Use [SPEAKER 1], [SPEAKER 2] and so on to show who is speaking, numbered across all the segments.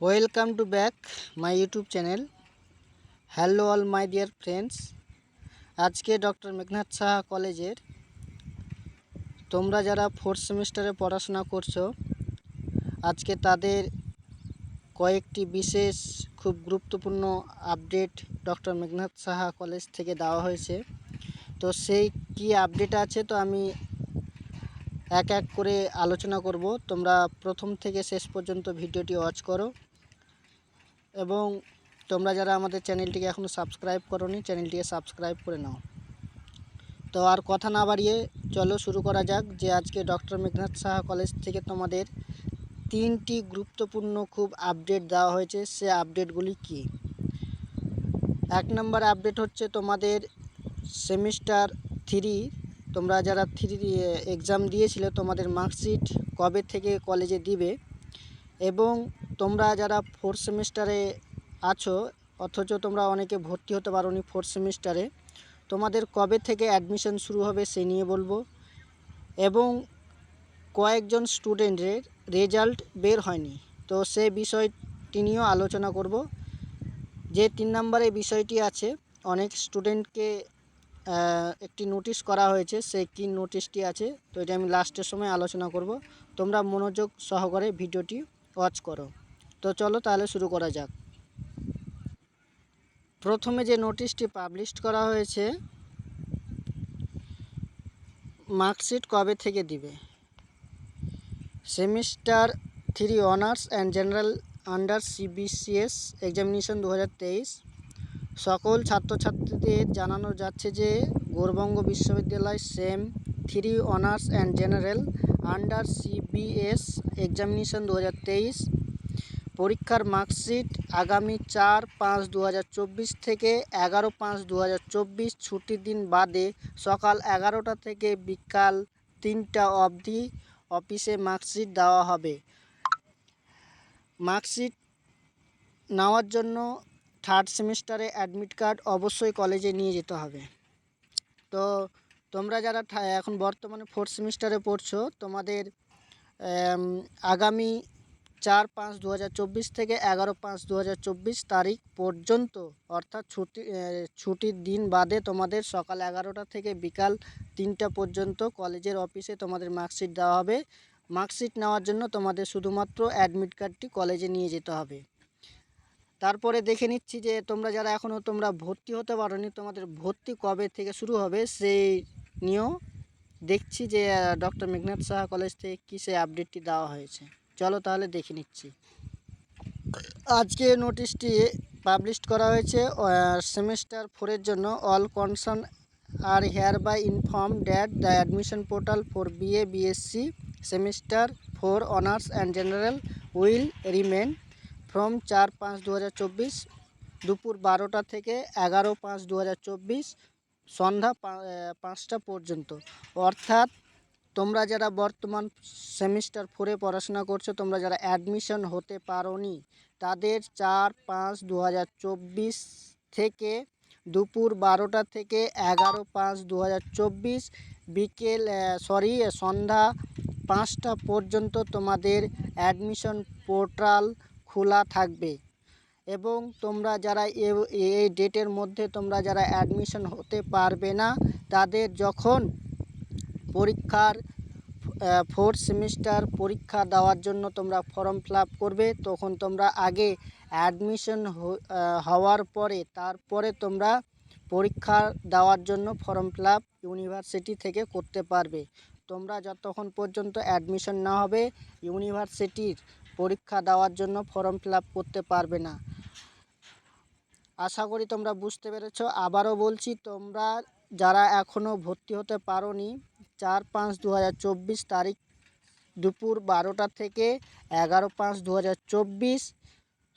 [SPEAKER 1] Welcome to back my YouTube channel hello all my dear friends আজকে doctor Meghnath Saha কলেজের। তোমরা যারা ফোর্থ সেমিস্টারে পড়াশোনা করছ, আজকে তাদের কয়েকটি বিশেষ খুব গুরুত্বপূর্ণ update doctor Meghnath Saha college থেকে দেওয়া হয়েছে। তো সেই কি আপডেট আছে, তো আমি এক এক করে আলোচনা করব। তোমরা প্রথম থেকে শেষ পর্যন্ত ভিডিওটি ওয়াচ করো। এবং তোমরা যারা আমাদের চ্যানেলটিকে এখনও সাবস্ক্রাইব করোনি, চ্যানেলটিকে সাবস্ক্রাইব করে নাও। তো আর কথা না বাড়িয়ে চলো শুরু করা যাক যে আজকে ডক্টর মেঘনাথ সাহা কলেজ থেকে তোমাদের তিনটি গুরুত্বপূর্ণ খুব আপডেট দেওয়া হয়েছে। সে আপডেটগুলি কি? এক নম্বর আপডেট হচ্ছে তোমাদের সেমিস্টার থ্রি তোমরা যারা থ্রি এক্সাম দিয়েছিলে, তোমাদের মার্কশিট কবে থেকে কলেজে দিবে? এবং তোমরা যারা ফোর্থ সেমিস্টারে আছো, অথচ তোমরা অনেকে ভর্তি হতে পারো নি ফোর্থ সেমিস্টারে তোমাদের কবে থেকে অ্যাডমিশন শুরু হবে সে নিয়ে বলব। এবং কয়েকজন স্টুডেন্টের রেজাল্ট বের হয়নি। তো সে বিষয়টি নিয়েও আলোচনা করব। যে তিন নম্বরে বিষয়টি আছে, অনেক স্টুডেন্টকে একটি নোটিশ করা হয়েছে, সে কি নোটিশটি আছে? তো এটা আমি লাস্টের সময় আলোচনা করব। তোমরা মনোযোগ সহকারে ভিডিওটি ওয়াচ করো। তো চলো তাহলে শুরু করা যাক। প্রথমে যে নোটিশটি পাবলিশ করা হয়েছে, মার্কশিট কবে থেকে দিবে? Semester three honours and general under CBCS examination দু সকল ছাত্রছাত্রীদের জানানো যাচ্ছে যে, গৌরবঙ্গ বিশ্ববিদ্যালয় sem three honours and general under CBS examination দু হাজার তেইশ। পরীক্ষার মার্কশিট আগামী চার পাঁচ দু থেকে এগারো পাঁচ দু ছুটির দিন বাদে সকাল এগারোটা থেকে বিকাল তিনটা অবধি অফিসে মার্কশিট দেওয়া হবে। মার্কশিট নেওয়ার জন্য থার্ড সেমিস্টারে অ্যাডমিট কার্ড অবশ্যই কলেজে নিয়ে যেতে হবে। তো তোমরা যারা এখন বর্তমানে ফোর্থ সেমিস্টারে পড়ছো, তোমাদের আগামী চার পাঁচ দু থেকে এগারো পাঁচ দু তারিখ পর্যন্ত, অর্থাৎ ছুটি ছুটির দিন বাদে তোমাদের সকাল এগারোটা থেকে বিকাল তিনটা পর্যন্ত কলেজের অফিসে তোমাদের মার্কশিট দেওয়া হবে। মার্কশিট নেওয়ার জন্য তোমাদের শুধুমাত্র অ্যাডমিট কার্ডটি কলেজে নিয়ে যেতে হবে। তারপরে দেখে নিচ্ছি যে তোমরা যারা এখনও তোমরা ভর্তি হতে পারোনি, তোমাদের ভর্তি কবে থেকে শুরু হবে সেই নিয়েও দেখছি যে ডক্টর মেঘনাথ সাহা কলেজ থেকে কী সেই আপডেটটি দেওয়া হয়েছে। চলো তাহলে দেখে নিচ্ছি। আজকে নোটিশটি পাবলিশ করা হয়েছে সেমিস্টার ফোরের জন্য all concern are hereby inform that the admission portal for BA BSc semester four honours and general will remain from চার পাঁচ দু দুপুর বারোটা থেকে এগারো পাঁচ দু সন্ধ্যা পাঁচটা পর্যন্ত। অর্থাৎ তোমরা যারা বর্তমান সেমিস্টার ফোরে পড়াশোনা করছ, তোমরা যারা অ্যাডমিশন হতে পারোনি, তাদের চার পাঁচ দু থেকে দুপুর বারোটা থেকে এগারো পাঁচ দু বিকেল সরি সন্ধ্যা পাঁচটা পর্যন্ত তোমাদের অ্যাডমিশন পোর্টাল খোলা থাকবে। এবং তোমরা যারা এই ডেটের মধ্যে তোমরা যারা অ্যাডমিশন হতে পারবে না, তাদের যখন পরীক্ষার ফোর্থ সেমিস্টার পরীক্ষা দেওয়ার জন্য তোমরা ফর্ম ফিল করবে, তখন তোমরা আগে অ্যাডমিশন হওয়ার পরে, তারপরে তোমরা পরীক্ষা দেওয়ার জন্য ফর্ম ফিল ইউনিভার্সিটি থেকে করতে পারবে। তোমরা যতক্ষণ পর্যন্ত অ্যাডমিশন না হবে ইউনিভার্সিটির পরীক্ষা দেওয়ার জন্য ফর্ম ফিল করতে পারবে না। আশা করি তোমরা বুঝতে পেরেছ। আবারও বলছি, তোমরা যারা এখনও ভর্তি হতে পারোনি, চার পাঁচ দু তারিখ দুপুর বারোটা থেকে এগারো পাঁচ দু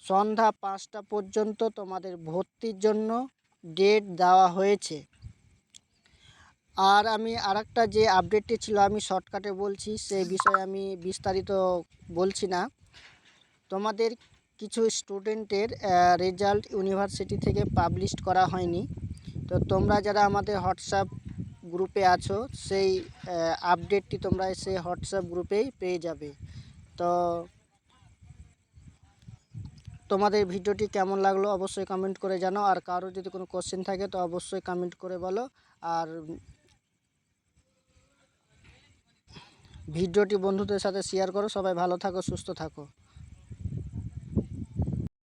[SPEAKER 1] সন্ধ্যা পাঁচটা পর্যন্ত তোমাদের ভর্তির জন্য ডেট দেওয়া হয়েছে। আর আমি আরেকটা যে আপডেটটি ছিল, আমি শর্টকাটে বলছি সেই বিষয়ে আমি বিস্তারিত বলছি না। তোমাদের কিছু স্টুডেন্টের রেজাল্ট ইউনিভার্সিটি থেকে পাবলিশ করা হয়নি। তো তোমরা যারা আমাদের হোয়াটসঅ্যাপ গ্রুপে আছো, সেই আপডেটটি তোমরা সেই হোয়াটসঅ্যাপ গ্রুপেই পেয়ে যাবে। তো তোমাদের ভিডিওটি কেমন লাগল অবশ্যই কমেন্ট করে জানাও। আর কারও যদি কোনো কোশ্চেন থাকে, তো অবশ্যই কমেন্ট করে বলো। আর ভিডিওটি বন্ধুদের সাথে শেয়ার করো। সবাই ভালো থাকো, সুস্থ থাকো।